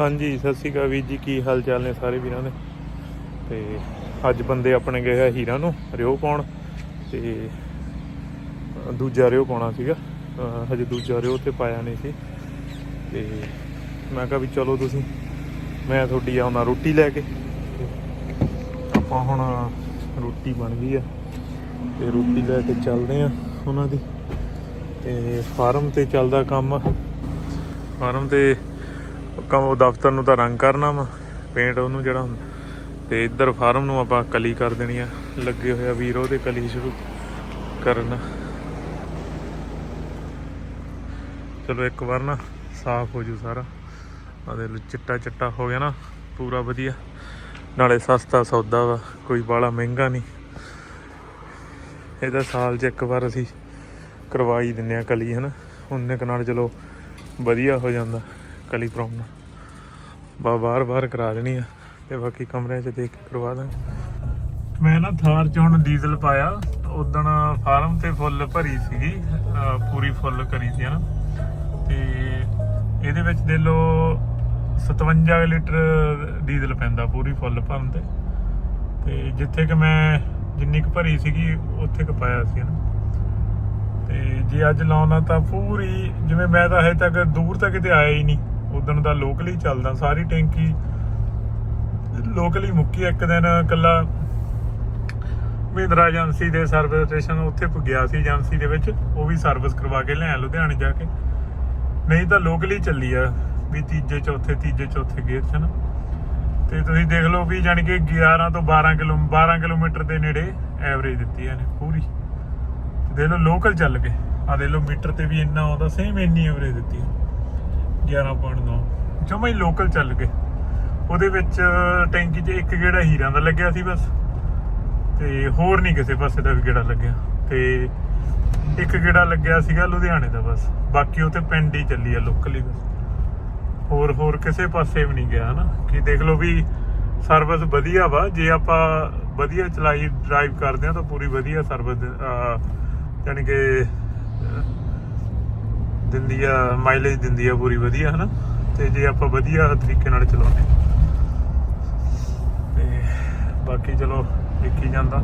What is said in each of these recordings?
ਹਾਂਜੀ, ਸਤਿ ਸ਼੍ਰੀ ਅਕਾਲ ਵੀਰ ਜੀ, ਕੀ ਹਾਲ ਚਾਲ ਨੇ ਸਾਰੇ ਵੀਰਾਂ ਦੇ? ਤੇ ਅੱਜ ਬੰਦੇ ਆਪਣੇ ਗਏ ਆ ਹੀਰਾ ਨੂੰ, ਰਿਓ ਪਾਉਣ, ਤੇ ਦੂਜਾ ਰਿਓ ਪਾਉਣਾ ਸੀਗਾ। ਹਜੇ ਦੂਜਾ ਰਿਓ ਤੇ ਪਾਇਆ ਨਹੀਂ ਸੀ। ਤੇ ਮੈਂ ਕਿਹਾ ਵੀ ਚਲੋ ਤੁਸੀਂ, ਮੈਂ ਤੁਹਾਡੀ ਆਉਣਾ ਰੋਟੀ ਲੈ ਕੇ। ਆਪਾਂ ਹੁਣ ਰੋਟੀ ਬਣ ਗਈ ਆ। ਤੇ ਰੋਟੀ ਲੈ ਕੇ ਚੱਲਦੇ ਆ ਉਹਨਾਂ ਦੀ। ਤੇ ਫਾਰਮ ਤੇ ਚੱਲਦਾ ਕੰਮ। ਫਾਰਮ ਤੇ ਕੰਮ ਉਹ ਦਫ਼ਤਰ ਨੂੰ ਤਾਂ ਰੰਗ ਕਰਨਾ ਵਾ, ਪੇਂਟ ਉਹਨੂੰ ਜਿਹੜਾ ਹੁੰਦਾ। ਤੇ ਇੱਧਰ ਫਾਰਮ ਨੂੰ ਆਪਾਂ ਕਲੀ ਕਰ ਦੇਣੀ ਆ, ਲੱਗੇ ਹੋਇਆ ਵੀਰ ਉਹਦੇ ਕਲੀ ਸ਼ੁਰੂ ਕਰਨ। ਚਲੋ ਇੱਕ ਵਾਰ ਨਾ ਸਾਫ਼ ਹੋ ਜੂ ਸਾਰਾ। ਆਦੇ ਚਿੱਟਾ ਚਿੱਟਾ ਹੋ ਗਿਆ ਨਾ, ਪੂਰਾ ਵਧੀਆ। ਨਾਲੇ ਸਸਤਾ ਸੌਦਾ ਵਾ, ਕੋਈ ਬਾਲਾ ਮਹਿੰਗਾ ਨਹੀਂ। ਇਹਦਾ ਸਾਲ 'ਚ ਇੱਕ ਵਾਰ ਅਸੀਂ ਕਰਵਾਈ ਦਿੰਨੇ ਆ ਕਲੀ, ਹਨਾ। ਉਹਨੇ ਕੁ ਨਾਲ ਚਲੋ ਵਧੀਆ ਹੋ ਜਾਂਦਾ। ਕਲੀ ਪ੍ਰੋਮ ਬਾ ਬਾਰ ਬਾਰ ਕਰਾ ਦੇਣੀ ਆ ਤੇ ਬਾਕੀ ਕਮਰਿਆਂ 'ਚ ਦੇਖ ਕੇ ਕਰਵਾ ਦਾਂਗੇ। ਮੈਂ ਨਾ ਥਾਰ 'ਚ ਹੁਣ ਡੀਜ਼ਲ ਪਾਇਆ ਉਦਣ ਫਾਰਮ ਤੇ ਫੁੱਲ ਭਰੀ ਸੀਗੀ ਪੂਰੀ ਫੁੱਲ ਕਰੀ ਸੀ, ਹਨਾ? ਤੇ ਇਹਦੇ ਵਿੱਚ ਦੇ ਲੋ 57 ਲੀਟਰ ਡੀਜ਼ਲ ਪੈਂਦਾ ਪੂਰੀ ਫੁੱਲ ਭਰਨ ਤੇ। ਤੇ ਜਿੱਥੇ ਕਿ ਮੈਂ ਜਿੰਨੀ ਕੁ ਭਰੀ ਸੀਗੀ, ਉੱਥੇ ਕੁ ਪਾਇਆ ਸੀ, ਹਨਾ? ਤੇ ਜੇ ਅੱਜ ਲਾਉਣਾ ਤਾਂ ਪੂਰੀ, ਜਿਵੇਂ ਮੈਂ ਤਾਂ ਹਜੇ ਤੱਕ ਦੂਰ ਤੱਕ ਕਿਤੇ ਆਇਆ ਹੀ ਨਹੀਂ। ਉਦੋਂ ਦਾ ਲੋਕਲੀ ਚੱਲਦਾ, ਸਾਰੀ ਟੈਂਕੀ ਲੋਕਲੀ ਮੁੱਕੀ। ਇੱਕ ਦਿਨ ਕੱਲਾ ਮਹਿੰਦਰਾ ਏਜੰਸੀ ਦੇ ਸਰਵਿਸ ਸਟੇਸ਼ਨ ਉੱਥੇ ਗਿਆ ਸੀ, ਏਜੰਸੀ ਦੇ ਵਿੱਚ, ਉਹ ਵੀ ਸਰਵਿਸ ਕਰਵਾ ਕੇ ਲਿਆ ਲੁਧਿਆਣੇ ਜਾ ਕੇ। ਨਹੀਂ ਤਾਂ ਲੋਕਲੀ ਚੱਲੀ ਆ, ਵੀ ਤੀਜੇ, ਚੌਥੇ ਤੀਜੇ, ਚੌਥੇ ਗੇਅਰ 'ਚ ਨਾ। ਤੇ ਤੁਸੀਂ ਦੇਖ ਲਓ ਵੀ ਜਾਣੀ ਕਿ 11 ਤੋਂ 12 ਕਿਲੋ 12 ਕਿਲੋਮੀਟਰ ਦੇ ਨੇੜੇ ਐਵਰੇਜ ਦਿੱਤੀ ਇਹਨੇ ਪੂਰੀ। ਦੇ ਲਓ ਲੋਕਲ ਚੱਲ ਕੇ ਆ ਦੇ ਲਓ, ਮੀਟਰ ਤੇ ਵੀ ਇੰਨਾ ਆਉਂਦਾ ਸੇਮ ਇੰਨੀ ਐਵਰੇਜ ਦਿੱਤੀ ਹੈ 11.9 ਜਮਾ ਹੀ ਲੋਕਲ ਚੱਲ ਗਏ। ਉਹਦੇ ਵਿੱਚ ਟੈਂਕੀ 'ਚ ਇੱਕ ਗੇੜਾ ਹੀਰਾਂ ਦਾ ਲੱਗਿਆ ਸੀ ਬਸ। ਤੇ ਹੋਰ ਨਹੀਂ ਕਿਸੇ ਪਾਸੇ ਦਾ ਵੀ ਗੇੜਾ ਲੱਗਿਆ। ਤੇ ਇੱਕ ਗੇੜਾ ਲੱਗਿਆ ਸੀਗਾ ਲੁਧਿਆਣੇ ਦਾ ਬਸ। ਬਾਕੀ ਉਹ ਤੇ ਪਿੰਡ ਹੀ ਚੱਲੀ ਆ ਲੋਕਲ ਹੀ ਬਸ। ਹੋਰ ਹੋਰ ਕਿਸੇ ਪਾਸੇ ਵੀ ਨਹੀਂ ਗਿਆ, ਹਨਾ? ਕਿ ਦੇਖ ਲਓ ਵੀ ਸਰਵਿਸ ਵਧੀਆ ਵਾ। ਜੇ ਆਪਾਂ ਵਧੀਆ ਚਲਾਈ ਡਰਾਈਵ ਕਰਦੇ ਆ ਤਾਂ ਪੂਰੀ ਵਧੀਆ ਸਰਵਿਸ ਯਾਨੀ ਕਿ ਦਿੰਦੀ ਆ ਮਾਈਲੇਜ ਦਿੰਦੀ ਆ ਪੂਰੀ ਵਧੀਆ, ਹਨਾ? ਤੇ ਜੇ ਆਪਾਂ ਵਧੀਆ ਤਰੀਕੇ ਨਾਲ ਚਲਾਉਂਦੇ ਹਾਂ। ਤੇ ਬਾਕੀ ਚਲੋ, ਦੇਖੀ ਜਾਂਦਾ।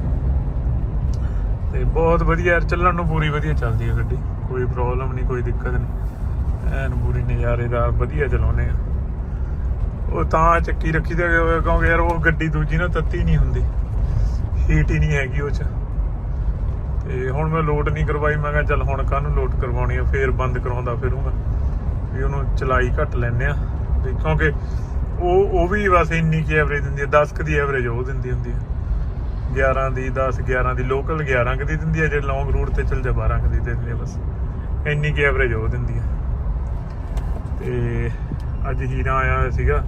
ਤੇ ਬਹੁਤ ਵਧੀਆ ਯਾਰ, ਚੱਲਣ ਨੂੰ ਪੂਰੀ ਵਧੀਆ ਚੱਲਦੀ ਹੈ ਗੱਡੀ। ਕੋਈ ਪ੍ਰੋਬਲਮ ਨਹੀਂ, ਕੋਈ ਦਿੱਕਤ ਨਹੀਂ। ਐਨ ਪੂਰੀ ਨਜ਼ਾਰੇ ਦਾ ਵਧੀਆ ਚਲਾਉਂਦੇ ਆ। ਉਹ ਤਾਂ ਚੱਕੀ ਰੱਖੀ ਤੇ ਕਿਉਂਕਿ ਯਾਰ, ਉਹ ਗੱਡੀ ਦੂਜੀ ਨਾ ਤੱਤੀ ਨਹੀਂ ਹੁੰਦੀ। ਹੀਟ ਹੀ ਨਹੀਂ ਹੈਗੀ ਉਹ ਚ। ਤੇ ਹੁਣ ਮੈਂ ਲੋਡ ਨਹੀਂ ਕਰਵਾਈ, ਮੈਂ ਕਿਹਾ ਚੱਲ ਹੁਣ ਕਾਹਨੂੰ ਲੋਡ ਕਰਵਾਉਣੀ ਆ, ਫੇਰ ਬੰਦ ਕਰਾਉਂਦਾ ਫਿਰੂੰਗਾ। ਵੀ ਉਹਨੂੰ ਚਲਾਈ ਘੱਟ ਲੈਨੇ ਆ। ਵੀ ਕਿਉਂਕਿ ਉਹ ਉਹ ਵੀ ਬਸ ਇੰਨੀ ਕੀ ਐਵਰੇਜ ਦਿੰਦੀ ਹੈ 10 ਕ ਦੀ ਐਵਰੇਜ ਉਹ ਦਿੰਦੀ ਹੁੰਦੀ ਹੈ 11 ਦੀ 10 11 ਦੀ ਲੋਕਲ 11 ਕ ਦੀ ਦਿੰਦੀ ਹੈ ਜੇ ਲੌਂਗ ਰੂਟ ਤੇ ਚੱਲ ਜਾ 12 ਕ ਦੀ ਦਿੰਦੀ ਹੈ ਬਸ। ਇੰਨੀ ਕੀ ਐਵਰੇਜ ਉਹ ਦਿੰਦੀ ਹੈ ਤੇ ਅੱਜ ਹੀਰਾ ਆਇਆ ਹੋਇਆ ਸੀਗਾ,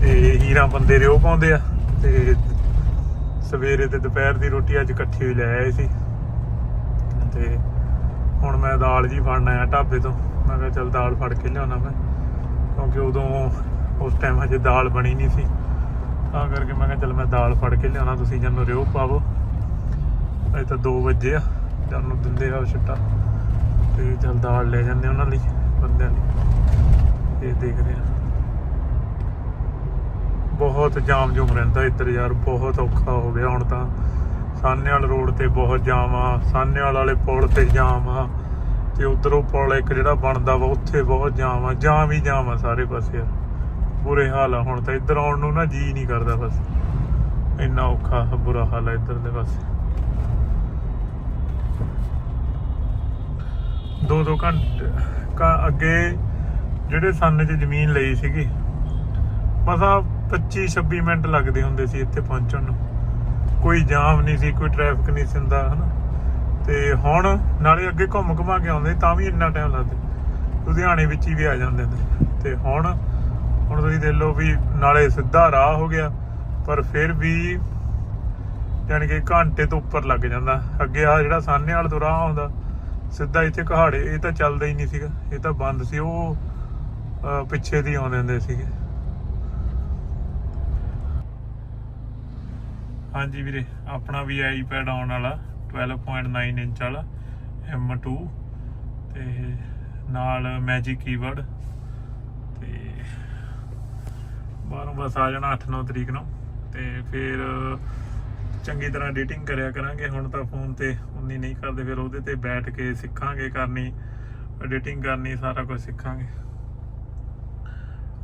ਤੇ ਹੀਰਾ ਬੰਦੇ ਰਿਓ ਪਾਉਂਦੇ ਆ, ਤੇ ਸਵੇਰੇ ਤੇ ਦੁਪਹਿਰ ਦੀ ਰੋਟੀ ਅੱਜ ਇਕੱਠੀ ਹੀ ਲੈ ਆਏ ਸੀ। ਤੇ ਹੁਣ ਮੈਂ ਦਾਲ ਜੀ ਫੜਨ ਆਇਆ ਢਾਬੇ ਤੋਂ। ਮੈਂ ਕਿਹਾ ਚੱਲ ਦਾਲ ਫੜ ਕੇ ਲਿਆਉਣਾ ਮੈਂ, ਕਿਉਂਕਿ ਉਦੋਂ ਉਸ ਟਾਈਮ ਹਜੇ ਦਾਲ ਬਣੀ ਨਹੀਂ ਸੀ। ਤਾਂ ਕਰਕੇ ਮੈਂ ਕਿਹਾ ਚੱਲ ਮੈਂ ਦਾਲ ਫੜ ਕੇ ਲਿਆਉਣਾ, ਤੁਸੀਂ ਜਨ ਰਿਓ ਪਾਵੋ। ਅਜੇ ਤਾਂ 2 ਵਜੇ ਆ ਜਨ ਨੂੰ ਦਿੰਦੇ ਆ ਛੁੱਟਾ। ਤੇ ਚੱਲ ਦਾਲ ਲੈ ਜਾਂਦੇ ਉਹਨਾਂ ਲਈ, ਬੰਦਿਆਂ ਲਈ। ਇਹ ਦੇਖਦੇ ਆ ਬਹੁਤ ਜਾਮ ਜੁਮ ਰਹਿੰਦਾ ਇੱਧਰ ਯਾਰ, ਬਹੁਤ ਔਖਾ ਹੋ ਗਿਆ ਹੁਣ ਤਾਂ। ਸਾਨੇਵਾਲ ਰੋਡ ਤੇ ਬਹੁਤ ਜਾਮ ਆ ਸਾਨੇਵਾਲ ਵਾਲੇ ਪੁਲ ਤੇ ਜਾਮ ਆ ਤੇ ਉਧਰੋਂ ਪੁਲ ਇੱਕ ਜਿਹੜਾ ਬਣਦਾ ਵਾ, ਉੱਥੇ ਬਹੁਤ ਜਾਮ ਆ ਜਾਮ ਹੀ ਜਾਮ ਆ ਸਾਰੇ ਪਾਸੇ। ਯਾਰ ਬੁਰੇ ਹਾਲ ਆ ਹੁਣ ਤਾਂ, ਇੱਧਰ ਆਉਣ ਨੂੰ ਨਾ ਜੀ ਨਹੀਂ ਕਰਦਾ ਬਸ। ਇੰਨਾ ਔਖਾ, ਬੁਰਾ ਹਾਲ ਆ ਇੱਧਰ ਦੇ ਪਾਸੇ। ਦੋ ਦੋ ਘੰਟੇ ਅੱਗੇ ਜਿਹੜੇ ਸੰਨ 'ਚ ਜ਼ਮੀਨ ਲਈ ਸੀਗੀ, ਮਸਾ 25 26 ਮਿੰਟ ਲੱਗਦੇ ਹੁੰਦੇ ਸੀ ਇੱਥੇ ਪਹੁੰਚਣ ਨੂੰ। ਕੋਈ ਜਾਮ ਨਹੀਂ ਸੀ, ਕੋਈ ਟ੍ਰੈਫਿਕ ਨਹੀਂ ਸੀ ਹੁੰਦਾ, ਹਨਾ। ਤੇ ਹੁਣ ਨਾਲੇ ਅੱਗੇ ਘੁੰਮ ਘੁਮਾ ਕੇ ਆਉਂਦੇ, ਤਾਂ ਵੀ ਇੰਨਾ ਟਾਈਮ ਲੱਗਦਾ। ਲੁਧਿਆਣੇ ਵਿੱਚ ਹੀ ਵੀ ਆ ਜਾਂਦੇ ਨੇ। ਤੇ ਹੁਣ ਹੁਣ ਤੁਸੀਂ ਦੇਖ ਲਓ ਵੀ ਨਾਲੇ ਸਿੱਧਾ ਰਾਹ ਹੋ ਗਿਆ, ਪਰ ਫਿਰ ਵੀ ਯਾਨੀ ਕਿ ਘੰਟੇ ਤੋਂ ਉੱਪਰ ਲੱਗ ਜਾਂਦਾ। ਅੱਗੇ ਆ ਜਿਹੜਾ ਸਾਹਨੇ ਵਾਲ ਤੋਂ ਰਾਹ ਆਉਂਦਾ, ਸਿੱਧਾ ਇੱਥੇ ਕਹਾੜੇ, ਇਹ ਤਾਂ ਚੱਲਦਾ ਹੀ ਨਹੀਂ ਸੀਗਾ। ਇਹ ਤਾਂ ਬੰਦ ਸੀ, ਉਹ ਪਿੱਛੇ ਦੀ ਆਉਂਦੇ ਹੁੰਦੇ ਸੀਗੇ। ਹਾਂਜੀ ਵੀਰੇ, ਆਪਣਾ ਵੀ ਆਈਪੈਡ ਆਉਣ ਵਾਲਾ 12.9 ਇੰਚ ਵਾਲਾ M2 ਤੇ ਨਾਲ ਮੈਜਿਕ ਕੀਵਰਡ ਤੇ ਬਾਹਰੋਂ ਬਸ ਆ ਜਾਣਾ 8-9 ਤਰੀਕ ਨੂੰ ਤੇ ਫਿਰ ਚੰਗੀ ਤਰ੍ਹਾਂ ਐਡੀਟਿੰਗ ਕਰਿਆ ਕਰਾਂਗੇ। ਹੁਣ ਤਾਂ ਫੋਨ ਤੇ ਉਨੀ ਨਹੀਂ ਕਰਦੇ, ਫਿਰ ਉਹਦੇ ਤੇ ਬੈਠ ਕੇ ਸਿੱਖਾਂਗੇ ਕਰਨੀ ਐਡੀਟਿੰਗ ਕਰਨੀ, ਸਾਰਾ ਕੁਝ ਸਿੱਖਾਂਗੇ।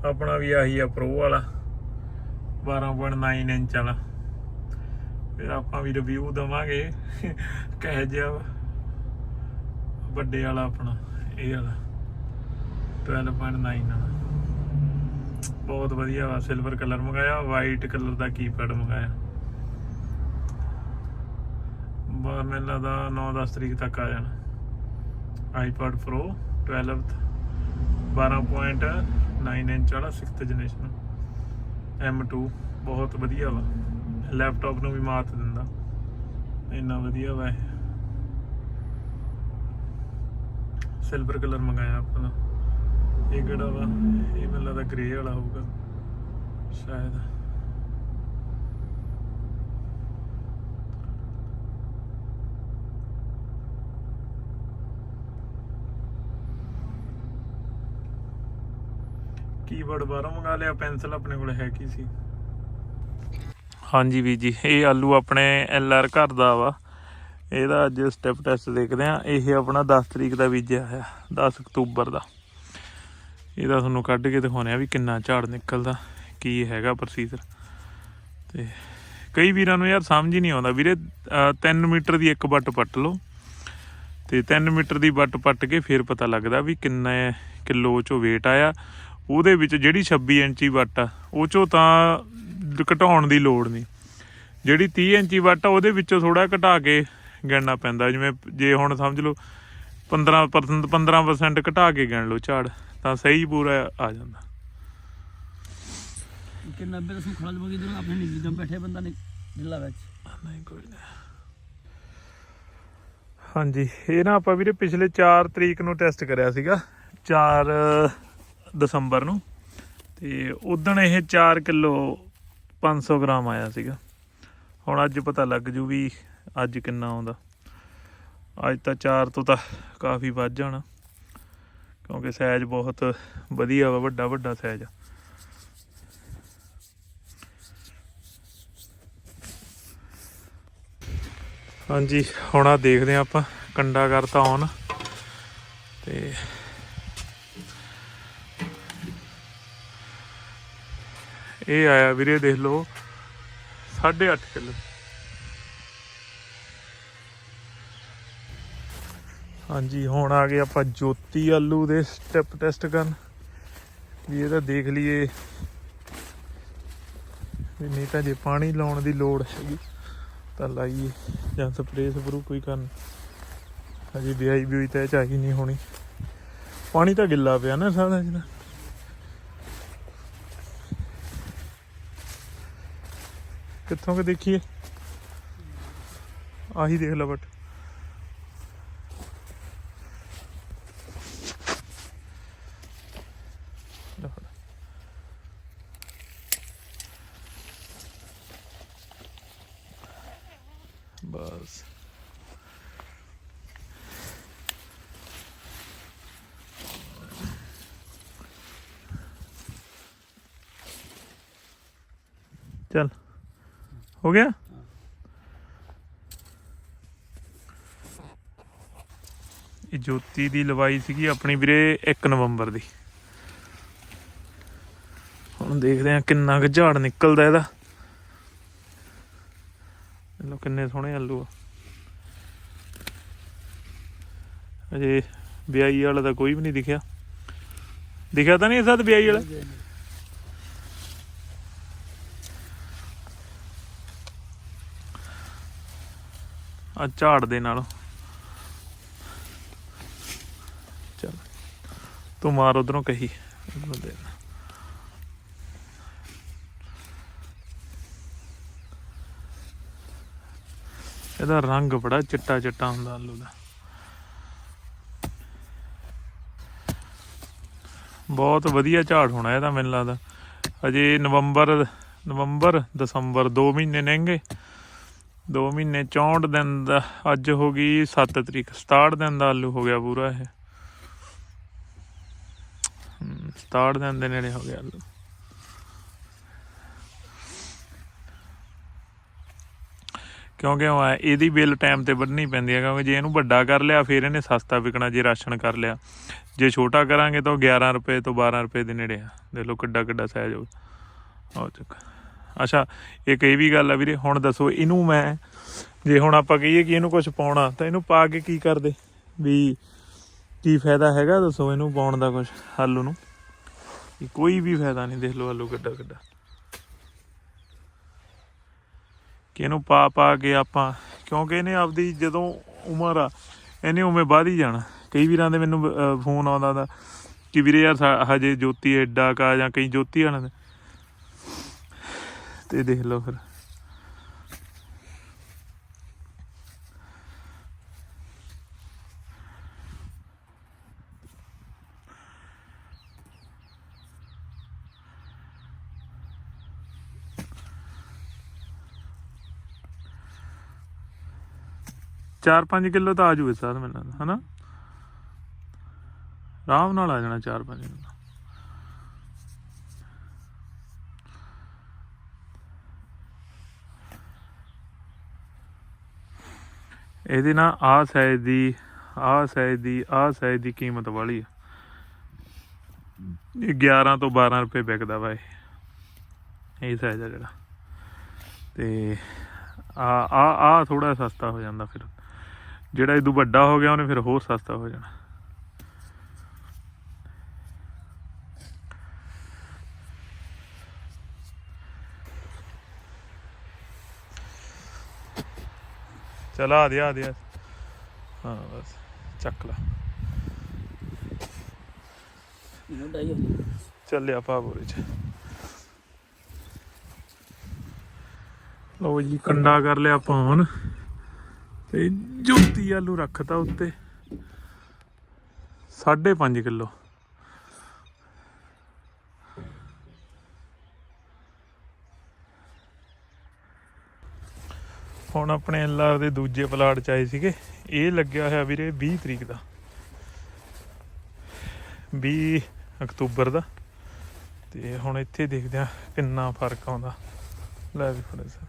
ਆਪਣਾ ਵੀ ਆਹੀ ਆ ਪ੍ਰੋ ਵਾਲਾ 12.9 ਇੰਚ ਵਾਲਾ। ਫਿਰ ਆਪਾਂ ਵੀ ਰਿਵਿਊ ਦਵਾਂਗੇ। ਕਹਿ ਜਿਹਾ ਵੱਡੇ ਵਾਲਾ ਆਪਣਾ, ਇਹ ਵਾਲਾ। 12.9 ਵਾਲਾ। ਬਹੁਤ ਵਧੀਆ ਵਾ ਸਿਲਵਰ ਕਲਰ ਮੰਗਾਇਆ ਵਾਈਟ ਕਲਰ ਦਾ ਕੀਪੈਡ ਮੰਗਾਇਆ। ਬਾ ਮੈਨੂੰ ਲੱਗਦਾ 9-10 ਤਰੀਕ ਤੱਕ ਆ ਜਾਣਾ। ਆਈਪੈਡ ਪ੍ਰੋ 12th 12.9 ਇੰਚ ਵਾਲਾ 6th ਜਨਰੇਸ਼ਨ M2 ਬਹੁਤ ਵਧੀਆ ਵਾ। ਲੈਪਟਾਪ ਨੂੰ ਵੀ ਮਾਤ ਦਿੰਦਾ। ਇੰਨਾ ਵਧੀਆ ਵਾ ਸਿਲਵਰ ਕਲਰ ਮੰਗਾਇਆ ਆਪਣਾ ਇਹ ਕਿਹੜਾ ਵਾ? ਇਹ ਮੈਨੂੰ ਲੱਗਦਾ ਗ੍ਰੇ ਵਾਲਾ ਹੋਊਗਾ। ਸ਼ਾਇਦ। ਕੀਬੋਰਡ ਬਾਹਰੋਂ ਮੰਗਾ ਲਿਆ ਪੈਨਸਲ ਆਪਣੇ ਕੋਲ ਹੈ ਕੀ ਸੀ? ਹਾਂਜੀ ਵੀ ਜੀ, ਇਹ ਆਲੂ ਆਪਣੇ ਐਲਆਰ ਘਰ ਦਾ ਵਾ। ਇਹਦਾ ਅੱਜ ਸਟੈਪ ਟੈਸਟ ਦੇਖਦੇ ਆ ਇਹ ਆਪਣਾ 10 ਤਰੀਕ ਦਾ ਬੀਜਿਆ ਹੋਇਆ 10 ਅਕਤੂਬਰ ਦਾ। ਇਹਦਾ ਤੁਹਾਨੂੰ ਕੱਢ ਕੇ ਦਿਖਾਉਣੇ ਆ ਵੀ ਕਿੰਨਾ ਝਾੜ ਨਿਕਲਦਾ, ਕੀ ਹੈਗਾ ਪ੍ਰੋਸੀਜਰ ਤੇ ਕਈ ਵੀਰਾਂ ਨੂੰ ਯਾਰ ਸਮਝ ਹੀ ਨਹੀਂ ਆਉਂਦਾ। ਵੀਰੇ 3 ਮੀਟਰ ਦੀ ਇੱਕ ਵੱਟ ਪੱਟ ਲਓ। ਤੇ 3 ਮੀਟਰ ਦੀ ਵੱਟ ਪੱਟ ਕੇ ਫਿਰ ਪਤਾ ਲੱਗਦਾ ਵੀ ਕਿੰਨਾ ਕਿਲੋ ਚੋਂ weight ਆਇਆ। ਉਹਦੇ ਵਿੱਚ ਜਿਹੜੀ 26 ਇੰਚੀ ਵੱਟ ਆ, ਉਹ ਚੋਂ ਤਾਂ ਘਟਾਉਣ ਦੀ ਲੋੜ ਨਹੀਂ। ਜਿਹੜੀ 30 ਇੰਚੀ ਵੱਟ ਆ ਉਹਦੇ ਵਿੱਚੋਂ ਥੋੜਾ ਘਟਾ ਕੇ ਗਿਣਨਾ ਪੈਂਦਾ। ਜਿਵੇਂ ਜੇ ਹੁਣ ਸਮਝ ਲਓ 15% 15% ਘਟਾ ਕੇ ਗਿਣ ਲਓ ਝਾੜ ਤਾਂ ਸਹੀ ਪੂਰਾ ਆ ਜਾਂਦਾ। ਕਿ 90 ਦਾ ਸੁਖਾ ਲਵਾਂਗੇ ਜਦੋਂ ਆਪਣੇ ਨਿੱਜੀ ਦਮ ਬੈਠੇ ਬੰਦਾ ਨੇ ਢਿੱਲਾ ਵਿੱਚ। ਨਹੀਂ ਕੋਈ ਨਹੀਂ। ਹਾਂਜੀ ਇਹ ਨਾ ਆਪਾਂ ਵੀਰੇ ਪਿਛਲੇ 4 ਤਰੀਕ ਨੂੰ ਟੈਸਟ ਕਰਿਆ ਸੀਗਾ 4 ਦਸੰਬਰ ਨੂੰ। ਤੇ ਉਦੋਂ ਇਹ 4 ਕਿਲੋ 500 ਗ੍ਰਾਮ ਆਇਆ ਸੀਗਾ। ਹੁਣ ਅੱਜ ਪਤਾ ਲੱਗ ਜੂ ਵੀ ਅੱਜ ਕਿੰਨਾ ਆਉਂਦਾ। ਅੱਜ ਤਾਂ 4 ਤੋਂ ਤਾਂ ਕਾਫੀ ਵੱਧ ਜਾਣਾ। ਕਿਉਂਕਿ ਸਾਈਜ਼ ਬਹੁਤ ਵਧੀਆ ਵਾ, ਵੱਡਾ ਵੱਡਾ ਸਾਈਜ਼ ਆ। ਹਾਂਜੀ, ਹੁਣ ਆ ਦੇਖਦੇ ਆ ਆਪਾਂ, ਕੰਡਾ ਕਰਤਾ ਔਨ ਤੇ ਇਹ ਆਇਆ ਵੀਰੇ, ਦੇਖ ਲਓ 8.5 ਕਿਲੋ। ਹਾਂਜੀ, ਹੁਣ ਆ ਗਏ ਆਪਾਂ ਜੋਤੀ ਆਲੂ ਦੇ ਸਟੈਪ ਟੈਸਟ ਕਰਨ। ਵੀ ਇਹਦਾ ਦੇਖ ਲਈਏ। ਵੀ ਨਹੀਂ ਤਾਂ ਜੇ ਪਾਣੀ ਲਾਉਣ ਦੀ ਲੋੜ ਹੈਗੀ, ਤਾਂ ਲਾਈਏ ਜਾਂ ਸਪਰੇਅ ਸਪਰੂ ਕੋਈ ਕਰਨ। ਹਜੇ ਵਿਆਹੀ ਵੀ ਤਾਂ ਇਹ ਚਾਹੀ ਨਹੀਂ ਹੋਣੀ। ਪਾਣੀ ਤਾਂ ਗਿੱਲਾ ਪਿਆ ਨਾ ਸਾਰਾ ਜਿਹੜਾ ਕਿੱਥੋਂ ਕਿ ਦੇਖੀਏ? ਆਹੀ ਦੇਖ ਲੈ ਬਟ। ਲੈ ਫੜ। ਬਸ। ਚਲ। ਹੋ ਗਿਆ? ਇਹ ਜੋਤੀ ਦੀ ਲਵਾਈ ਸੀਗੀ ਆਪਣੀ ਵੀਰੇ 1 ਨਵੰਬਰ ਦੀ। ਹੁਣ ਦੇਖਦੇ ਆ ਕਿੰਨਾ ਕੁ ਝਾੜ ਨਿਕਲਦਾ ਇਹਦਾ। ਲੋ ਕਿੰਨੇ ਸੋਹਣੇ ਆਲੂ ਆ। ਅਜੇ ਵਿਆਹੀ ਵਾਲਾ ਤਾਂ ਕੋਈ ਵੀ ਨਹੀਂ ਦਿਖਿਆ। ਦਿਖਿਆ ਤਾਂ ਨਹੀਂ ਸਾਦ ਵਿਆਹੀ ਵਾਲਾ? ਆ ਝਾੜ ਦੇ ਨਾਲ। ਚਲ। ਤੂੰ ਮਾਰ ਉਧਰੋਂ ਕਹੀ। ਇੱਧਰੋਂ ਇਹਦਾ ਰੰਗ ਬੜਾ ਚਿੱਟਾ ਚਿੱਟਾ ਹੁੰਦਾ ਆਲੂ ਦਾ। ਬਹੁਤ ਵਧੀਆ ਝਾੜ ਹੋਣਾ ਇਹਦਾ ਮੈਨੂੰ ਲੱਗਦਾ। ਅਜੇ ਨਵੰਬਰ ਨਵੰਬਰ, ਦਸੰਬਰ 2 ਮਹੀਨੇ ਨੇਗੇ। ਦੋ ਮਹੀਨੇ 64 ਦਿਨ ਦਾ ਅੱਜ ਹੋ ਗਈ 7 ਤਰੀਕ 67 ਦਿਨ ਦਾ ਆਲੂ ਹੋ ਗਿਆ ਪੂਰਾ ਇਹ। 67 ਦਿਨ ਦੇ ਨੇੜੇ ਹੋ ਗਿਆ ਆਲੂ। ਕਿਉਂਕਿ ਇਹਦੀ ਬਿੱਲ ਟਾਈਮ ਤੇ ਵੱਢਣੀ ਪੈਂਦੀ ਹੈ ਕਿਉਂਕਿ ਜੇ ਇਹਨੂੰ ਵੱਡਾ ਕਰ ਲਿਆ, ਫਿਰ ਇਹਨੇ ਸਸਤਾ ਵਿਕਣਾ, ਜੇ ਰਾਸ਼ਨ ਕਰ ਲਿਆ। ਜੇ ਛੋਟਾ ਕਰਾਂਗੇ ਤਾਂ 11 ਰੁਪਏ ਤੋਂ 12 ਰੁਪਏ ਦੇ ਨੇੜੇ ਆ। ਦੇਖ ਲਓ ਕਿੱਡਾ ਕਿੱਡਾ ਸਾਈਜ਼ ਹੋ ਚੁੱਕਾ। ਅੱਛਾ ਇੱਕ ਇਹ ਵੀ ਗੱਲ ਆ ਵੀਰੇ, ਹੁਣ ਦੱਸੋ, ਇਹਨੂੰ ਮੈਂ, ਜੇ ਹੁਣ ਆਪਾਂ ਕਹੀਏ ਕਿ ਇਹਨੂੰ ਕੁਝ ਪਾਉਣਾ, ਤਾਂ ਇਹਨੂੰ ਪਾ ਕੇ ਕੀ ਕਰਦੇ? ਵੀ ਕੀ ਫਾਇਦਾ ਹੈਗਾ, ਦੱਸੋ ਇਹਨੂੰ ਪਾਉਣ ਦਾ ਕੁਝ ਆਲੂ ਨੂੰ? ਕੋਈ ਵੀ ਫਾਇਦਾ ਨਹੀਂ, ਦੇਖ ਲਓ ਆਲੂ ਕਿੱਡਾ ਕਿੱਡਾ। ਕਿ ਇਹਨੂੰ ਪਾ ਪਾ ਕੇ ਆਪਾਂ, ਕਿਉਂਕਿ ਇਹਨੇ ਆਪਦੀ ਜਦੋਂ ਉਮਰ ਆ, ਇਹਨੇ ਉਵੇਂ ਵੱਧ ਹੀ ਜਾਣਾ। ਕਈ ਵੀਰਾਂ ਦੇ ਮੈਨੂੰ ਫੋਨ ਆਉਂਦਾ ਦਾ ਕਿ ਵੀਰੇ ਯਾਰ ਹਜੇ ਜੋਤੀ ਐਡਾ ਕਾ ਜਾਂ ਕਈ ਜੋਤੀ ਵਾਲਿਆਂ ਦੇ। ਤੇ ਦੇਖ ਲਓ ਫਿਰ। ਚਾਰ ਪੰਜ ਕਿਲੋ ਤਾਂ ਆ ਜੂਗੇ ਸਾਥ ਮੈਨੂੰ ਲੱਗਦਾ ਹਨਾ? ਆਰਾਮ ਨਾਲ ਆ ਜਾਣਾ ਚਾਰ ਪੰਜ ਕਿਲੋ। ਇਹਦੇ ਨਾਲ ਆਹ ਸਾਈਜ਼ ਦੀ ਆਹ ਸਾਈਜ਼ ਦੀ ਆਹ ਸਾਈਜ਼ ਦੀ ਕੀਮਤ ਵਾਲੀ ਆ। ਇਹ 11 ਤੋਂ 12 ਰੁਪਏ ਵਿਕਦਾ ਵਾ ਇਹ। ਇਹ ਸਾਈਜ਼ ਆ ਜਿਹੜਾ। ਤੇ ਆ ਆ ਆ ਥੋੜਾ ਸਸਤਾ ਹੋ ਜਾਂਦਾ ਫਿਰ। ਜਿਹੜਾ ਇਦੋਂ ਵੱਡਾ ਹੋ ਗਿਆ, ਉਹਨੇ ਫਿਰ ਹੋਰ ਸਸਤਾ ਹੋ ਜਾਣਾ। ਚਲਾ ਆ ਦੇ ਆ ਦੇ ਹਾਂ, ਬਸ, ਚੱਕ ਲਾ। ਚੱਲਿਆ ਭਾਬੋਰੇ ਚ। ਲਓ ਜੀ, ਕੰਡਾ ਕਰ ਲਿਆ ਪਾਉਣ ਤੇ ਜੋਤੀ ਆਲੂ ਰੱਖਤਾ ਉੱਤੇ। 5.5 ਕਿਲੋ। ਹੁਣ ਆਪਣੇ ਐਲਆਰ ਦੇ ਦੂਜੇ ਪਲਾਟ ਚ ਆਏ ਸੀਗੇ। ਇਹ ਲੱਗਿਆ ਹੋਇਆ ਵੀਰੇ 20 ਤਰੀਕ ਦਾ। 20 ਅਕਤੂਬਰ ਦਾ। ਤੇ ਹੁਣ ਇੱਥੇ ਦੇਖਦੇ ਆ ਕਿੰਨਾ ਫ਼ਰਕ ਆਉਂਦਾ। ਲੈ ਵੀ ਫੜੇ ਸਰ।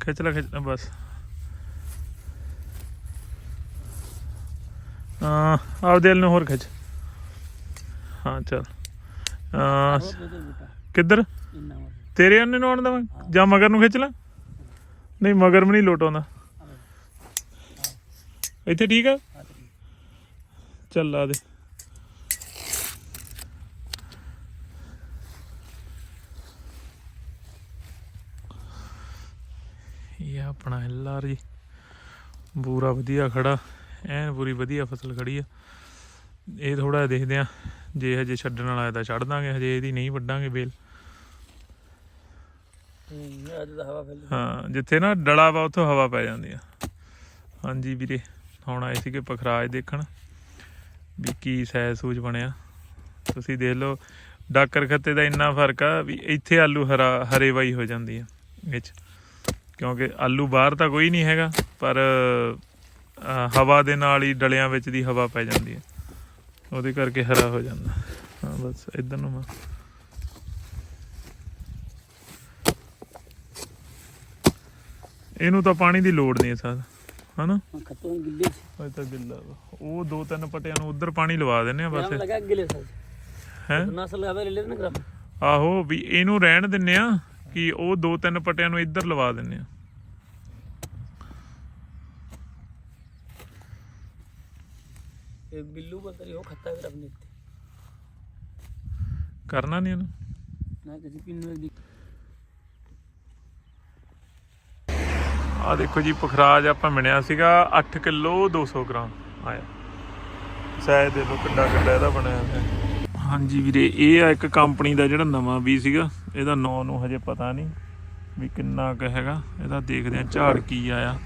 ਖਿੱਚ ਲੈ ਖਿੱਚ ਲੈ, ਬਸ। ਹਾਂ ਆਪ ਦਿਲ ਨੂੰ ਹੋਰ ਖਿੱਚ। ਹਾਂ, ਚੱਲ। ਹਾਂ। ਕਿੱਧਰ? ਤੇਰੇ ਅੰਨੇ ਨੂੰ ਆਉਣ ਦਵਾਂ ਜਾਂ ਮਗਰ ਨੂੰ ਖਿੱਚ ਲੈ? ਨਹੀਂ ਮਗਰ ਵੀ ਨਹੀਂ ਲੋਟ ਆਉਂਦਾ। ਇੱਥੇ ਠੀਕ ਆ? ਚੱਲ ਲਾ ਦੇ। ਇਹ ਆਪਣਾ ਐਲਆਰ ਜੀ। ਪੂਰਾ ਵਧੀਆ ਖੜਾ। ਐਨ ਪੂਰੀ ਵਧੀਆ ਫਸਲ ਖੜੀ ਆ। ਇਹ ਥੋੜਾ ਦੇਖਦੇ ਆ। ਜੇ ਹਜੇ ਛੱਡਣ ਵਾਲਾ ਹੈ ਤਾਂ ਛੱਡ ਦਾਂਗੇ ਹਜੇ ਇਹਦੀ ਨਹੀਂ ਵੱਢਾਂਗੇ ਬੇਲ। ਹੂੰ ਅੱਜ ਦਾ ਹਵਾ ਫੈਲ। ਹਾਂ ਜਿੱਥੇ ਨਾ ਡਲਾ ਵਾ ਉੱਥੋਂ ਹਵਾ ਪੈ ਜਾਂਦੀ ਆ। ਹਾਂਜੀ ਵੀਰੇ ਹੁਣ ਆਏ ਸੀਗੇ ਪਖਰਾਜ ਦੇਖਣ ਵੀ ਕੀ ਸੈਜ ਸੂਜ ਬਣਿਆ। ਤੁਸੀਂ ਦੇਖ ਲਓ ਡਾਕਰ ਖੱਤੇ ਦਾ ਇੰਨਾ ਫ਼ਰਕ ਆ ਵੀ ਇੱਥੇ ਆਲੂ ਹਰਾ ਹਰੇ ਵਾਈ ਹੋ ਜਾਂਦੀ ਆ ਵਿੱਚ। ਕਿਉਂਕਿ ਆਲੂ ਬਾਹਰ ਤਾਂ ਕੋਈ ਨਹੀਂ ਹੈਗਾ ਪਰ ਹਵਾ ਦੇ ਨਾਲ ਹੀ ਡਲਿਆਂ ਵਿੱਚ ਦੀ ਹਵਾ ਪੈ ਜਾਂਦੀ ਆ। ਉਹਦੇ ਕਰਕੇ ਹਰਾ ਹੋ ਜਾਂਦਾ। ਹਾਂ ਬਸ ਇਧਰ ਨੂੰ ਮੈਂ। ਇਹਨੂੰ ਤਾਂ ਪਾਣੀ ਦੀ ਲੋੜ ਨਹੀਂ ਸਾਦ ਹਨਾ? ਖਤੋਂ ਗਿੱਲੇ ਉਹ ਤਾਂ ਗਿੱਲਾ ਵਾ। ਉਹ ਦੋ ਤਿੰਨ ਪਟਿਆਂ ਨੂੰ ਉਧਰ ਪਾਣੀ ਲਵਾ ਦਿੰਨੇ ਆ ਬਸ। ਲਗਾ ਗਿੱਲੇ ਸਰ। ਹੈ? ਨਸਲ ਲਗਾਵੇ ਲੈ ਲੈਣ ਗ੍ਰਾਮ। ਆਹੋ ਵੀ ਇਹਨੂੰ ਰਹਿਣ ਦਿੰਨੇ ਆ ਕਿ ਉਹ ਦੋ ਤਿੰਨ ਪਟਿਆਂ ਨੂੰ ਇੱਧਰ ਲਵਾ ਦਿੰਨੇ ਆ। ਇਹ ਬਿੱਲੂ ਬਤਰੀ ਉਹ ਖੱਤਾ ਵੀ ਰੱਖਨੇ ਤੇ ਕਰਨਾ ਨਹੀਂ ਇਹਨੂੰ ਨਾ ਕਿਸੇ ਪਿੰਨ ਦੀ ਆ ਦੇਖੋ ਜੀ ਪਖਰਾਜ ਆਪਾਂ ਮਿਣਿਆ ਸੀਗਾ 8 ਕਿਲੋ 200 ਗ੍ਰਾਮ ਆਇਆ। ਸਾਇਦ ਦੇ ਲੋ ਕਿੱਡਾ ਕਿੱਡਾ ਇਹਦਾ ਬਣਿਆ ਹੋਇਆ। ਹਾਂਜੀ ਵੀਰੇ ਇਹ ਆ ਇੱਕ ਕੰਪਨੀ ਦਾ ਜਿਹੜਾ ਨਵਾਂ ਵੀ ਸੀਗਾ ਇਹਦਾ ਨਾਂ ਨੂੰ ਹਜੇ ਪਤਾ ਨਹੀਂ ਵੀ ਕਿੰਨਾ ਕੁ ਹੈਗਾ। ਇਹਦਾ ਦੇਖਦੇ ਆ ਝਾੜ ਕੀ ਆਇਆ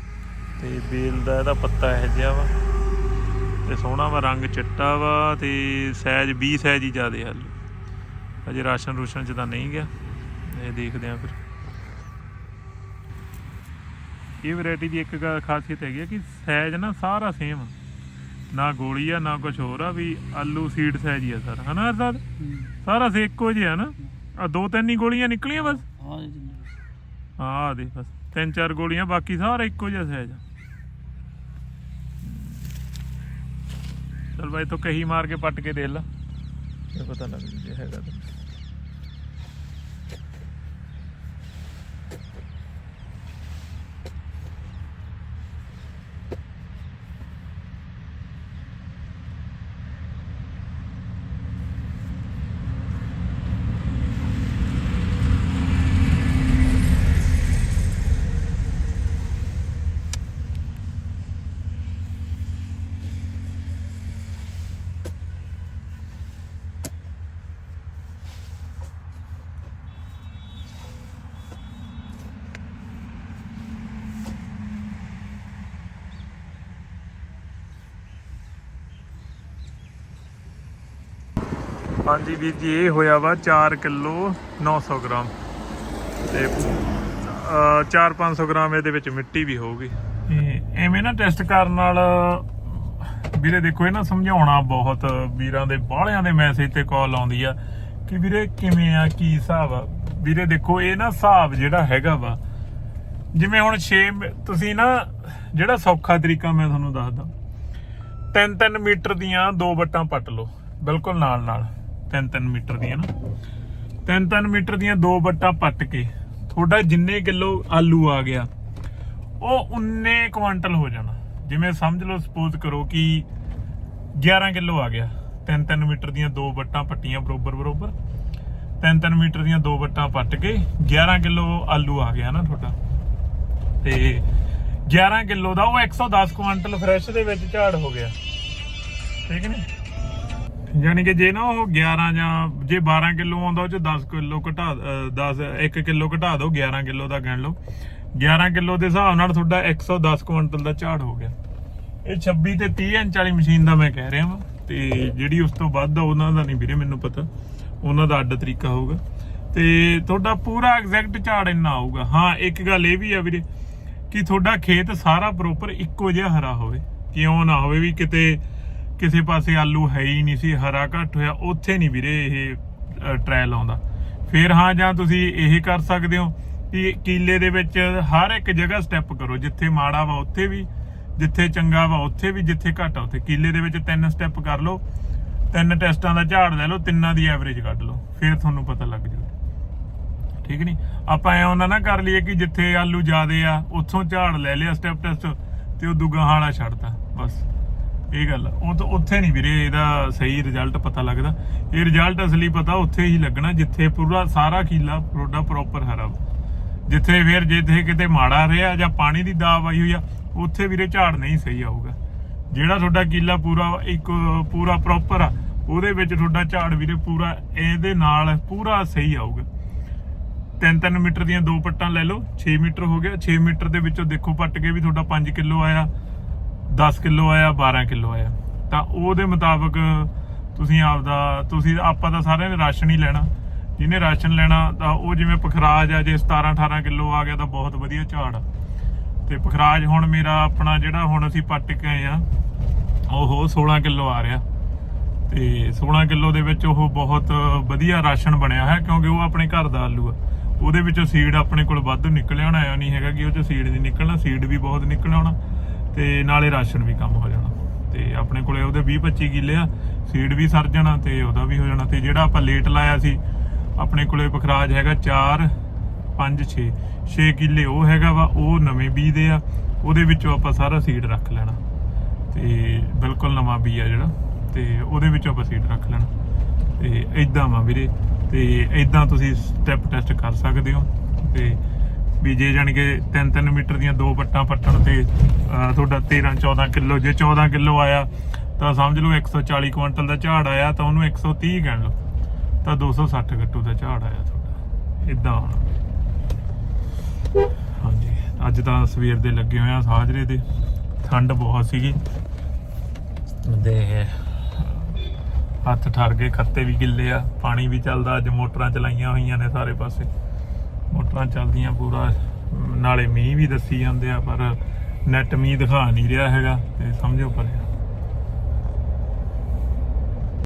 ਤੇ ਬੇਲ ਦਾ ਇਹਦਾ ਪੱਤਾ ਇਹੋ ਜਿਹਾ ਵਾ। ਤੇ ਸੋਹਣਾ ਵਾ ਰੰਗ ਚਿੱਟਾ ਵਾ ਤੇ ਸਾਈਜ਼ 20 ਸਾਈਜ਼ ਹੀ ਜ਼ਿਆਦੇ ਹਾਲੇ। ਅਜੇ ਰਾਸ਼ਨ ਰੂਸ਼ਨ ਚ ਤਾਂ ਨਹੀਂ ਗਿਆ। ਇਹ ਦੇਖਦੇ ਆ ਫਿਰ। ਇਹ ਵੈਰਾਈਟੀ ਦੀ ਇੱਕ ਗਾ- ਖਾਸੀਅਤ ਹੈਗੀ ਕਿ ਸਾਈਜ਼ ਨਾ ਸਾਰਾ ਸੇਮ ਨਾ ਗੋਲੀ ਆ ਨਾ ਕੁਝ ਹੋਰ ਆ ਵੀ ਆਲੂ ਸੀਡ ਸਾਈਜ਼ ਹੀ ਆ ਸਰ। ਹਨਾ ਅਰਦਾਦ ਸਾਰਾ ਸੇ ਇੱਕੋ ਜਿਹਾ ਨਾ। ਆ ਦੋ ਤਿੰਨ ਹੀ ਗੋਲੀਆਂ ਨਿਕਲੀਆਂ ਬਸ। ਹਾਂ ਆ ਦੇ ਬਸ। ਤਿੰਨ ਚਾਰ ਗੋਲੀਆਂ ਬਾਕੀ ਸਾਰਾ ਇੱਕੋ ਜਿਹਾ ਸਾਈਜ਼ ਆ। ਚਲ ਬਾਈ ਤੋਂ ਕਹੀ ਮਾਰ ਕੇ ਪੱਟ ਕੇ ਦੇ ਲਾ। ਇਹ ਪਤਾ ਲੱਗ ਜੇ ਹੈਗਾ ਤਾਂ। ਹਾਂਜੀ ਵੀਰ ਜੀ, ਇਹ ਹੋਇਆ ਵਾ 4 ਕਿਲੋ 900 ਗ੍ਰਾਮ। ਤੇ 4-500 ਗ੍ਰਾਮ ਇਹਦੇ ਵਿੱਚ ਮਿੱਟੀ ਵੀ ਹੋਊਗੀ। ਤੇ ਐਵੇਂ ਨਾ ਟੈਸਟ ਕਰਨ ਨਾਲ, ਵੀਰੇ ਦੇਖੋ, ਇਹ ਨਾ ਸਮਝਾਉਣਾ ਬਹੁਤ ਵੀਰਾਂ ਦੇ, ਬਾਹਲਿਆਂ ਦੇ ਮੈਸੇਜ ਤੇ ਕਾਲ ਆਉਂਦੀ ਆ ਕਿ ਵੀਰੇ ਕਿਵੇਂ ਆ, ਕੀ ਹਿਸਾਬ ਆ। ਵੀਰੇ ਦੇਖੋ, ਇਹ ਨਾ ਹਿਸਾਬ ਜਿਹੜਾ ਹੈਗਾ ਵਾ, ਜਿਵੇਂ ਹੁਣ 6 ਤੁਸੀਂ ਨਾ ਜਿਹੜਾ ਸੌਖਾ ਤਰੀਕਾ ਮੈਂ ਤੁਹਾਨੂੰ ਦੱਸਦਾ 3-3 ਮੀਟਰ ਦੀਆਂ ਦੋ ਵੱਟਾਂ ਪੱਟ ਲਓ, ਬਿਲਕੁਲ ਨਾਲ ਨਾਲ 3-3 ਮੀਟਰ ਦੀਆਂ ਨਾ। 3-3 ਮੀਟਰ ਦੀਆਂ ਦੋ ਵੱਟਾਂ ਪੱਟ ਕੇ ਤੁਹਾਡਾ ਜਿੰਨੇ ਕਿਲੋ ਆਲੂ ਆ ਗਿਆ, ਉਹ ਉਨੇ ਕੁਆਂਟਲ ਹੋ ਜਾਣਾ। ਜਿਵੇਂ ਸਮਝ ਲਓ ਸਪੋਜ਼ ਕਰੋ ਕਿ 11 ਕਿਲੋ ਆ ਗਿਆ। 3-3 ਮੀਟਰ ਦੀਆਂ ਦੋ ਵੱਟਾਂ ਪੱਟੀਆਂ ਬਰੋਬਰ ਬਰੋਬਰ। 3-3 ਮੀਟਰ ਦੀਆਂ ਦੋ ਵੱਟਾਂ ਪੱਟ ਕੇ 11 ਕਿਲੋ ਆਲੂ ਆ ਗਿਆ ਨਾ ਤੁਹਾਡਾ। ਤੇ 11 ਕਿਲੋ ਦਾ ਉਹ 110 ਕੁਆਂਟਲ ਫਰੈਸ਼ ਦੇ ਵਿੱਚ ਝਾੜ ਹੋ ਗਿਆ। ਠੀਕ ਨੇ? ਯਾਨੀ ਕਿ ਜੇ ਨਾ ਉਹ 11 ਜਾਂ ਜੇ 12 ਕਿਲੋ ਆਉਂਦਾ ਉਹ ਚ 10 ਕਿਲੋ ਘਟਾ ਅ, 10 1 ਕਿਲੋ ਘਟਾ ਦਿਓ 11 ਕਿਲੋ ਦਾ ਗਿਣ ਲਓ। 11 ਕਿਲੋ ਦੇ ਹਿਸਾਬ ਨਾਲ ਤੁਹਾਡਾ 110 ਕੁਇੰਟਲ ਦਾ ਝਾੜ ਹੋ ਗਿਆ। ਇਹ 26 ਤੇ 30 ਇੰਚ ਵਾਲੀ ਮਸ਼ੀਨ ਦਾ ਮੈਂ ਕਹਿ ਰਿਹਾ ਵਾਂ ਤੇ ਜਿਹੜੀ ਉਸ ਤੋਂ ਵੱਧ ਆ ਉਹਨਾਂ ਦਾ ਨਹੀਂ ਵੀਰੇ ਮੈਨੂੰ ਪਤਾ। ਉਹਨਾਂ ਦਾ ਅੱਡ ਤਰੀਕਾ ਹੋਊਗਾ। ਤੇ ਤੁਹਾਡਾ ਪੂਰਾ ਐਗਜ਼ੈਕਟ ਝਾੜ ਇੰਨਾ ਆਊਗਾ ਹਾਂ ਇੱਕ ਗੱਲ ਇਹ ਵੀ ਆ ਵੀਰੇ ਕਿ ਤੁਹਾਡਾ ਖੇਤ ਸਾਰਾ ਪ੍ਰੋਪਰ ਇੱਕੋ ਜਿਹਾ ਹਰਾ ਹੋਵੇ ਕਿਉਂ ਨਾ ਹੋਵੇ ਵੀ ਕਿਤੇ ਕਿਸੇ ਪਾਸੇ ਆਲੂ ਹੈ ਹੀ ਨਹੀਂ ਸੀ, ਹਰਾ ਘੱਟ ਹੋਇਆ, ਉੱਥੇ ਨਹੀਂ ਵੀਰੇ ਇਹ ਟ੍ਰਾਇਲ ਆਉਂਦਾ। ਫਿਰ ਹਾਂ, ਜਾਂ ਤੁਸੀਂ ਇਹ ਕਰ ਸਕਦੇ ਹੋ ਕਿ ਕੀਲੇ ਦੇ ਵਿੱਚ ਹਰ ਇੱਕ ਜਗ੍ਹਾ ਸਟੈਪ ਕਰੋ, ਜਿੱਥੇ ਮਾੜਾ ਵਾ ਉੱਥੇ ਵੀ, ਜਿੱਥੇ ਚੰਗਾ ਵਾ ਉੱਥੇ ਵੀ, ਜਿੱਥੇ ਘੱਟ ਆ ਉੱਥੇ। ਕੀਲੇ ਦੇ ਵਿੱਚ ਤਿੰਨ ਸਟੈਪ ਕਰ ਲਓ, ਤਿੰਨ ਟੈਸਟਾਂ ਦਾ ਝਾੜ ਲੈ ਲਓ, ਤਿੰਨਾਂ ਦੀ ਐਵਰੇਜ ਕੱਢ ਲਓ, ਫਿਰ ਤੁਹਾਨੂੰ ਪਤਾ ਲੱਗ ਜਾਊ ਠੀਕ ਨਹੀਂ ਆਪਾਂ ਐ ਉਹਨਾਂ ਨਾ, ਕਰ ਲਈਏ ਕਿ ਜਿੱਥੇ ਆਲੂ ਜ਼ਿਆਦੇ ਆ, ਉੱਥੋਂ ਝਾੜ ਲੈ ਲਿਆ ਸਟੈਪ ਟੈਸਟ ਤੇ ਉਹ ਦੁੱਗਾ ਹਾਲਾ ਛੱਡਤਾ, ਬਸ। ਇਹ ਗੱਲ ਉਹ ਤਾਂ ਉੱਥੇ ਨਹੀਂ ਵੀਰੇ, ਇਹਦਾ ਸਹੀ ਰਿਜ਼ਲਟ ਪਤਾ ਲੱਗਦਾ। ਇਹ ਰਿਜ਼ਲਟ ਅਸਲੀ ਪਤਾ ਉੱਥੇ ਹੀ ਲੱਗਣਾ, ਜਿੱਥੇ ਪੂਰਾ ਸਾਰਾ ਕੀਲਾ ਤੁਹਾਡਾ ਪ੍ਰੋਪਰ ਹਰਾ ਵਾ। ਜਿੱਥੇ ਫਿਰ ਜਿੱਥੇ ਕਿਤੇ ਮਾੜਾ ਰਿਹਾ ਜਾਂ ਪਾਣੀ ਦੀ ਦਾਬ ਆਈ ਹੋਈ ਆ, ਉੱਥੇ ਵੀਰੇ ਝਾੜ ਨਹੀਂ ਸਹੀ ਆਊਗਾ। ਜਿਹੜਾ ਤੁਹਾਡਾ ਕੀਲਾ ਪੂਰਾ ਇੱਕ ਪੂਰਾ ਪ੍ਰੋਪਰ ਆ, ਉਹਦੇ ਵਿੱਚ ਤੁਹਾਡਾ ਝਾੜ ਵੀਰੇ ਪੂਰਾ ਇਹਦੇ ਨਾਲ ਪੂਰਾ ਸਹੀ ਆਊਗਾ। 3-3 ਮੀਟਰ ਦੀਆਂ ਦੋ ਪੱਟਾਂ ਲੈ ਲਓ 6 ਮੀਟਰ ਹੋ ਗਿਆ। 6 ਮੀਟਰ ਦੇ ਵਿੱਚੋਂ ਦੇਖੋ ਪੱਟ ਕੇ ਵੀ ਤੁਹਾਡਾ 5 ਕਿਲੋ ਆਇਆ। 10 ਕਿਲੋ ਆਇਆ 12 ਕਿਲੋ ਆਇਆ। ਤਾਂ ਉਹਦੇ ਮੁਤਾਬਕ ਤੁਸੀਂ ਆਪਦਾ, ਤੁਸੀਂ ਆਪਾਂ ਤਾਂ ਸਾਰਿਆਂ ਨੇ ਰਾਸ਼ਨ ਹੀ ਲੈਣਾ। ਜਿਹਨੇ ਰਾਸ਼ਨ ਲੈਣਾ, ਤਾਂ ਉਹ ਜਿਵੇਂ ਪਖਰਾਜ ਆ, ਜੇ 17 18 ਕਿਲੋ ਆ ਗਿਆ ਤਾਂ ਬਹੁਤ ਵਧੀਆ ਝਾੜ। ਆ ਤੇ ਪਖਰਾਜ ਹੁਣ ਮੇਰਾ ਆਪਣਾ ਜਿਹੜਾ ਹੁਣ ਅਸੀਂ ਪੱਟ ਕੇ ਆਏ ਆ, ਉਹ 16 ਕਿਲੋ ਆ ਰਿਹਾ। ਤੇ 16 ਕਿਲੋ ਦੇ ਵਿੱਚ ਉਹ ਬਹੁਤ ਵਧੀਆ ਰਾਸ਼ਨ ਬਣਿਆ ਹੈ, ਕਿਉਂਕਿ ਉਹ ਆਪਣੇ ਘਰ ਦਾ ਆਲੂ ਆ। ਉਹਦੇ ਵਿੱਚੋਂ ਸੀਡ ਆਪਣੇ ਕੋਲ ਵੱਧ ਨਿਕਲਿਆ ਹੋਣਾ ਆ ਨਹੀਂ ਹੈਗਾ ਕਿ ਉਹ ਚ ਸੀਡ ਨਹੀਂ ਨਿਕਲਣਾ ਸੀਡ ਵੀ ਬਹੁਤ ਨਿਕਲਿਆ ਹੋਣਾ। ਤੇ ਨਾਲੇ ਰਾਸ਼ਨ ਵੀ ਕੰਮ ਹੋ ਜਾਣਾ। ਤੇ ਆਪਣੇ ਕੋਲੇ ਉਹਦੇ 20 25 ਕਿੱਲੇ ਆ ਸੀਡ ਵੀ ਸਰ ਜਾਣਾ ਤੇ ਉਹਦਾ ਵੀ ਹੋ ਜਾਣਾ। ਤੇ ਜਿਹੜਾ ਆਪਾਂ ਲੇਟ ਲਾਇਆ ਸੀ, ਆਪਣੇ ਕੋਲੇ ਪਖਰਾਜ ਹੈਗਾ 4 5 6 6 ਕਿੱਲੇ ਉਹ ਹੈਗਾ ਵਾ, ਉਹ ਨਵੇਂ ਬੀਜ ਦੇ ਆ, ਉਹਦੇ ਵਿੱਚੋਂ ਆਪਾਂ ਸਾਰਾ ਸੀਡ ਰੱਖ ਲੈਣਾ। ਤੇ ਬਿਲਕੁਲ ਨਵਾਂ ਬੀ ਆ ਜਿਹੜਾ, ਤੇ ਉਹਦੇ ਵਿੱਚੋਂ ਆਪਾਂ ਸੀਡ ਰੱਖ ਲੈਣਾ। ਤੇ ਇਦਾਂ ਵਾ ਵੀਰੇ, ਤੇ ਇਦਾਂ ਤੁਸੀਂ ਸਟੈਪ ਟੈਸਟ ਕਰ ਸਕਦੇ ਹੋ। ਤੇ ਵੀ ਜੇ ਜਾਣੀ ਕਿ 3-3 ਮੀਟਰ ਦੀਆਂ ਦੋ ਪੱਟਾਂ ਪੱਟਣ ਤੇ ਤੁਹਾਡਾ 13-14 ਕਿਲੋ, ਜੇ 14 ਕਿਲੋ ਆਇਆ, ਤਾਂ ਸਮਝ ਲਓ 140 ਕੁਇੰਟਲ ਦਾ ਝਾੜ ਆਇਆ, ਤਾਂ ਉਹਨੂੰ 130 ਗਿਣ ਲਓ। ਤਾਂ 260 ਗੱਟੂ ਦਾ ਝਾੜ ਆਇਆ ਤੁਹਾਡਾ। ਇਦਾਂ ਹੋਣਾ। ਹਾਂਜੀ, ਅੱਜ ਤਾਂ ਸਵੇਰ ਦੇ ਲੱਗੇ ਹੋਏ ਆ ਸਾਜਰੇ ਦੇ। ਠੰਡ ਬਹੁਤ ਸੀਗੀ। ਦੇ ਹੱਥ ਠਰ ਗਏ ਖੱਤੇ ਵੀ ਗਿੱਲੇ ਆ, ਪਾਣੀ ਵੀ ਚੱਲਦਾ, ਅੱਜ ਮੋਟਰਾਂ ਚਲਾਈਆਂ ਹੋਈਆਂ ਨੇ ਸਾਰੇ ਪਾਸੇ। ਮੋਟਰਾਂ ਚੱਲਦੀਆਂ ਪੂਰਾ, ਨਾਲੇ ਮੀਂਹ ਵੀ ਦੱਸੀ ਜਾਂਦੇ ਆ, ਪਰ ਨੈਟ ਮੀਂਹ ਦਿਖਾ ਨਹੀਂ ਰਿਹਾ ਹੈਗਾ, ਤੇ ਸਮਝੋ ਪਰਿਆ